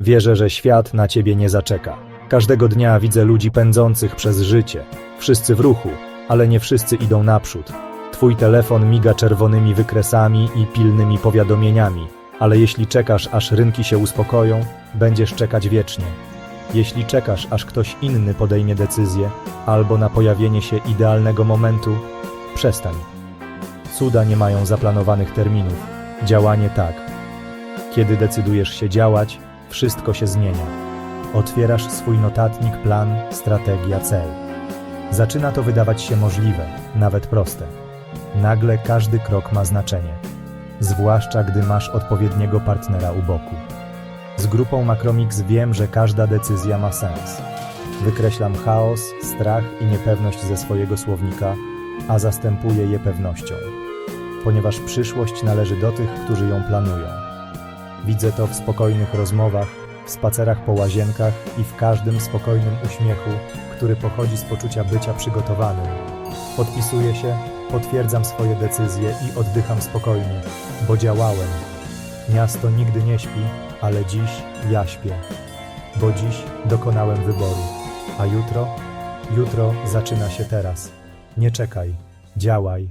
Wierzę, że świat na ciebie nie zaczeka. Każdego dnia widzę ludzi pędzących przez życie. Wszyscy w ruchu, ale nie wszyscy idą naprzód. Twój telefon miga czerwonymi wykresami i pilnymi powiadomieniami, ale jeśli czekasz, aż rynki się uspokoją, będziesz czekać wiecznie. Jeśli czekasz, aż ktoś inny podejmie decyzję, albo na pojawienie się idealnego momentu, przestań. Cuda nie mają zaplanowanych terminów. Działanie tak. Kiedy decydujesz się działać, wszystko się zmienia. Otwierasz swój notatnik, plan, strategia, cel. Zaczyna to wydawać się możliwe, nawet proste. Nagle każdy krok ma znaczenie, zwłaszcza gdy masz odpowiedniego partnera u boku. Z grupą Macromix wiem, że każda decyzja ma sens. Wykreślam chaos, strach i niepewność ze swojego słownika, a zastępuję je pewnością, ponieważ przyszłość należy do tych, którzy ją planują. Widzę to w spokojnych rozmowach, w spacerach po łazienkach i w każdym spokojnym uśmiechu, który pochodzi z poczucia bycia przygotowanym. Podpisuję się, potwierdzam swoje decyzje i oddycham spokojnie, bo działałem. Miasto nigdy nie śpi, ale dziś ja śpię, bo dziś dokonałem wyboru. A jutro? Jutro zaczyna się teraz. Nie czekaj, działaj,